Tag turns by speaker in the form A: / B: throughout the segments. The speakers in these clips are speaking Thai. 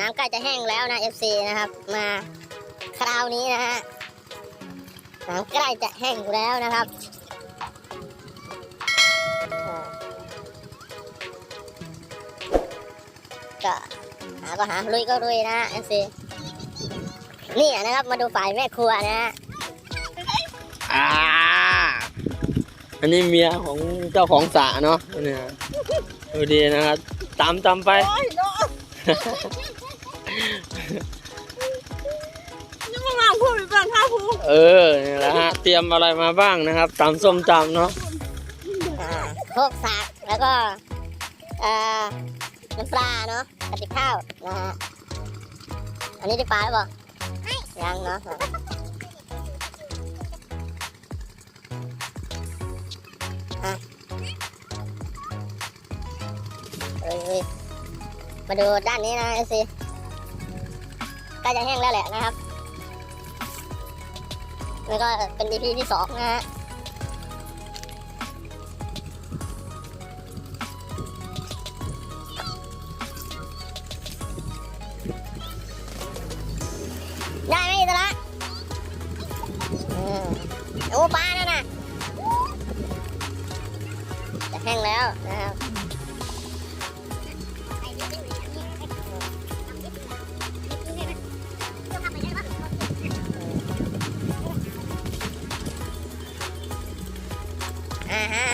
A: น้ำใกล้จะแห้งแล้วนะ FC นะครับ มาคราวนี้นะฮะน้ำใกล้จะแห้งอยู่แล้วนะครับอ่าก็หาก็หาลุยก็ลุยนะ FC นี่นะครับมาดูฝ่ายแม่ครัวนะฮะ
B: อ่าอันนี้เมียของเจ้าของสระเนาะเนี่ยดูดีนะครับตามตามไป
C: เอ
B: อนี่แหละฮะเตรียมอะไรมาบ้างนะครับตำส้มตำเนาะ
A: อ่าโคกสากแล้วก็เอ่อน้ำปลาเนาะกะติบข้าวนะฮะอันนี้ได้ปลาหรือเปล่ายังเนาะอะเอ้ยเอ้ยมาดูด้านนี้นะเอซีใกล้จะแห้งแล้วแหละนะครับ แล้วก็เป็น EP ที่สองนะฮะได้ไหมอิสระโอ้ปลานั่นน่ะจะแห้งแล้วนะครับ อ่าฮะ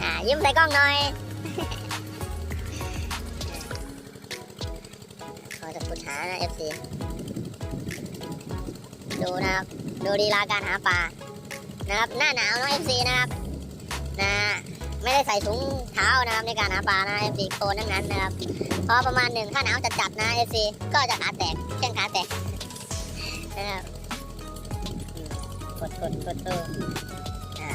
A: อ่ายิ้มใส่กล้องหน่อยขาจะขุดหานะ FC ดูนะครับดูดีลาการหาปลานะครับหน้าหนาวเนาะ FC นะครับนะไม่ได้ใส่ถุงเท้านะครับในการหาปลานะ FC โคนทั้งนั้นนะครับพอประมาณหนึ่งถ้าหนาวจัดๆนะ FC ก็จะขาแตกแข้งขาแตกนะครับ ดกดกดเอออ่า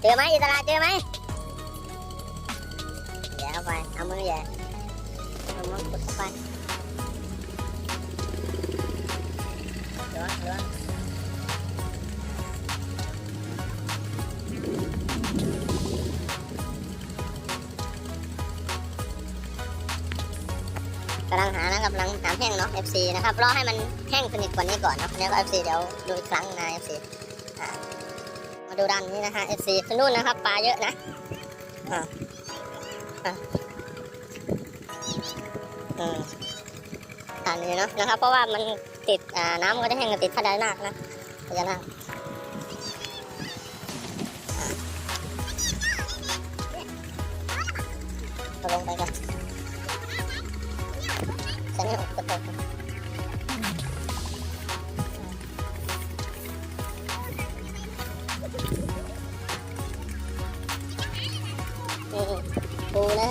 A: เจอไหมอยู่ตลาดเจอไหมแย่เข้าไปเอามือแย่เอามือกดเข้าไป กำลังหานะกำลังหาแห้งเนาะ FC นะครับรอให้มันแห้งสนิทกว่านี้ก่อนเนาะแล้วก็ FC เดี๋ยวดูอีกครั้งนะ FC มาดูด้านนี้นะฮะ FC ที่นู่นนะครับปลาเยอะนะอ่าอ่าอืมอันนี้เนาะนะครับ เพราะว่ามันติดอ่าน้ำก็จะแห้งกับติดพญานาคนะพญานาคอ่าเอาลงไปกัน ฉันไม่ออกกระตกนี่ปูน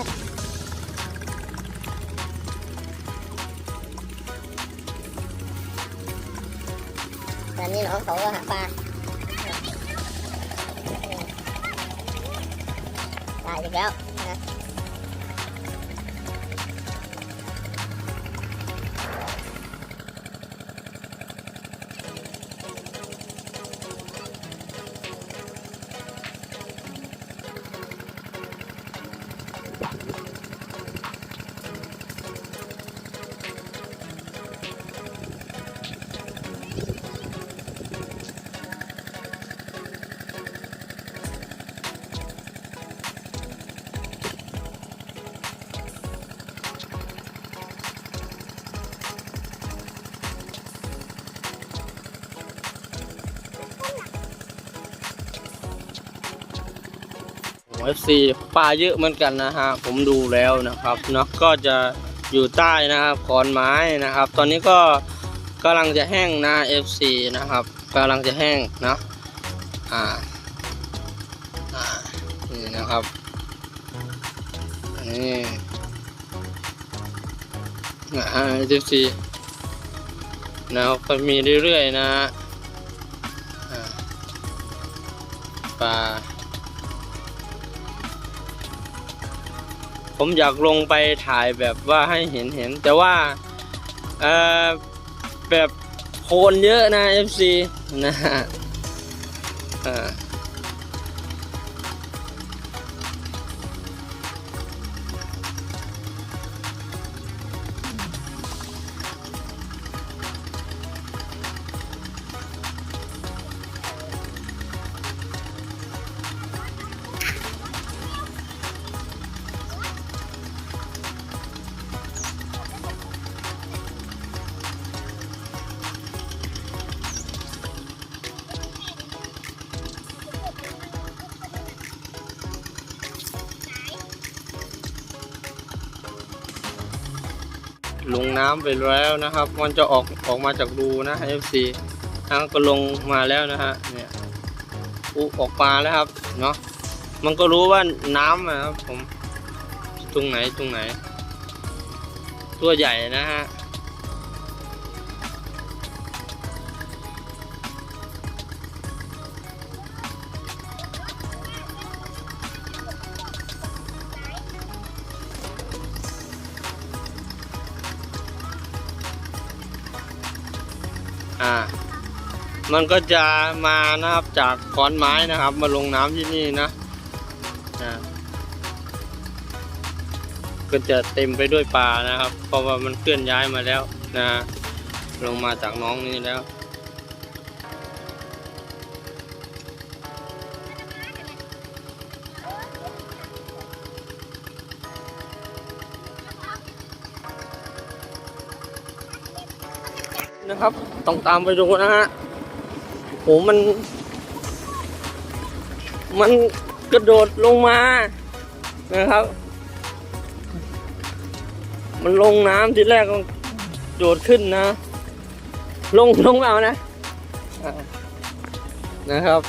A: ะแต่นี่น้องเขาก็หาปลา
B: เอฟซีปลาเยอะเหมือนกันนะฮะผมดูแล้วนะครับเนาะก็จะอยู่ใต้นะครับขอนไม้นะครับ ตอนนี้ก็กำลังจะแห้งนะ FC นะครับกำลังจะแห้งเนาะอ่าอ่านี่นะครับนี่นะฮะ FC นะครับก็มีเรื่อยๆนะฮะปลา ผมอยากลงไปถ่ายแบบว่าให้เห็นเห็น แต่ว่าเออแบบโคลนเยอะนะ FC นะฮะอ่า ลงน้ำไปแล้วนะครับ มันจะออกออกมาจากรูนะ FC ทั้งก็ลงมาแล้วนะฮะเนี่ยอุออกมาแล้วครับเนาะมันก็รู้ว่าน้ำนะครับผมตรงไหนตรงไหน ตัวใหญ่นะฮะ มันก็จะมานะครับจากขอนไม้นะครับ มาลงน้ำที่นี่นะนะก็จะเต็มไปด้วยปลานะครับ เพราะว่ามันเคลื่อนย้ายมาแล้วนะลงมาจากน้องนี้แล้วนะครับ ต้องตามไปดูนะฮะ โหมัน มันกระโดดลงมานะครับ มันลงน้ำทีแรกก็โดดขึ้นนะ ลงลงเอานะนะครับ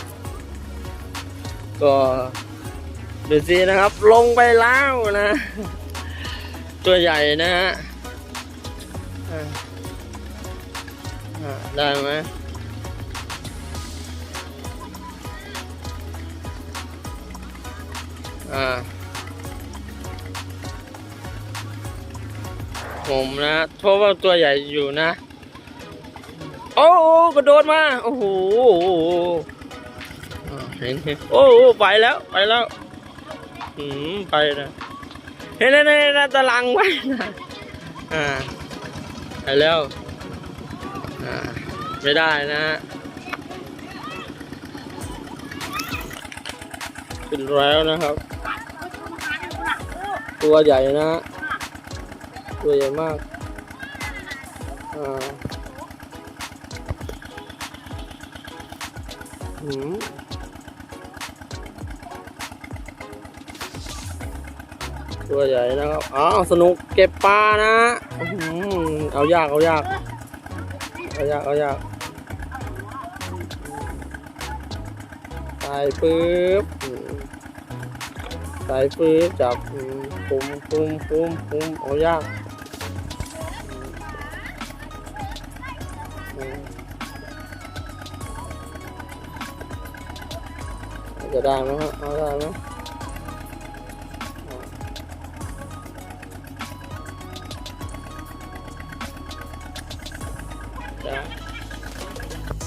B: ก็ดูสินะครับ ลงไปแล้วนะ ตัวใหญ่นะฮะได้ไหม อ่าผมนะเพราะว่าตัวใหญ่อยู่นะ โอ้โกระโดดมา โอ้โหเห็นเห็นโอ้โหไปแล้วไปแล้วอืมไปนะเห็นไหมนะตะลังไว้นะอ่าไปแล้วอ่าไม่ได้นะ ฮะขึ้นแล้วนะครับ ตัวใหญ่นะฮะตัวใหญ่มากอ่าหืมตัวใหญ่นะครับอ้าวสนุกเก็บปลานะอื้อหือเอายากเอายากเอายากเอายาก ปึ๊บใส่ปึ๊บจับอืมปุ้มปุ้มปุ้มปุ้มเอายากจะได้ไหมฮะเอาได้ไหม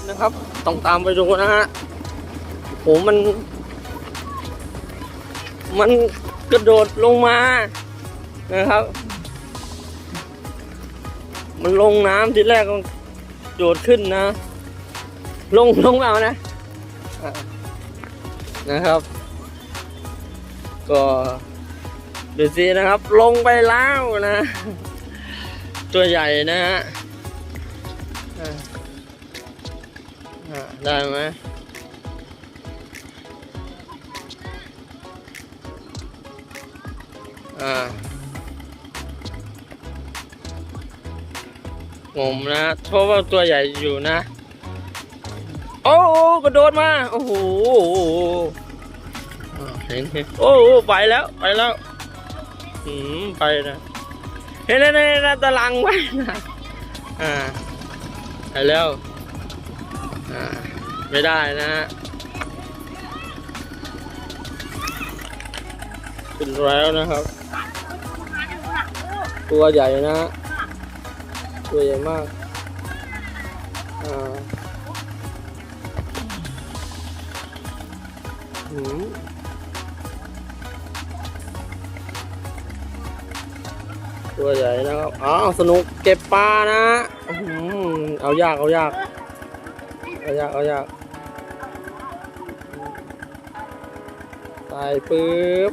B: นะครับ ต้องตามไปดูนะฮะ โหมัน มันกระโดดลงมานะครับ มันลงน้ำทีแรกก็โดดขึ้นนะ ลงลงเอานะนะครับ ก็ดูสินะครับ ลงไปแล้วนะ ตัวใหญ่นะฮะได้ไหม อ่างมนะเพราะว่าตัวใหญ่อยู่นะ โอ้โหกระโดดมา โอ้โหเห็นเห็นโอ้โหไปแล้ว ไปแล้วอืมไปนะเห็นไหมนตะลังไว้นะอ่าไปแล้ว อ่า ไม่ได้นะฮะ ขึ้นแล้วนะครับ ตัวใหญ่นะ ตัวใหญ่มากอ่าหือตัวใหญ่นะครับ อ้าวสนุกเก็บปลานะ เอายาก เอายาก เอายาก เอายาก ส่ปึ๊บ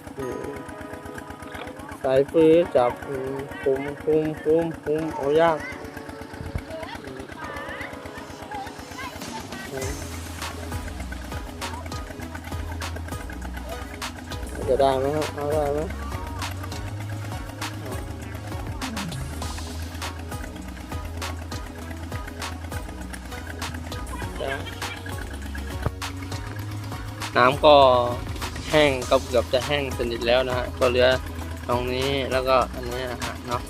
B: ใส่ปึ๊บจับอืมคุมคุมคุมคุมเอายากจะได้ไหมครับเอาได้ไหมน้ำก็ แห้งก็เกือบจะแห้งสนิทแล้วนะฮะก็เหลือตรงนี้แล้วก็อันนี้นะฮะเนาะ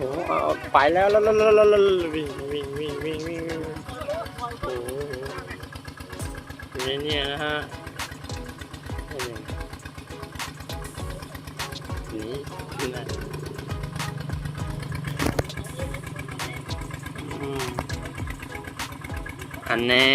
B: หเอาไปแล้วแล้วแล้วแล้วแล้วแล้วิ่งวิ่งวิ่งวิ่งวิ่งโอ้โหเนี่ยเนี่ยนะฮะนี่นี่นะอันแน่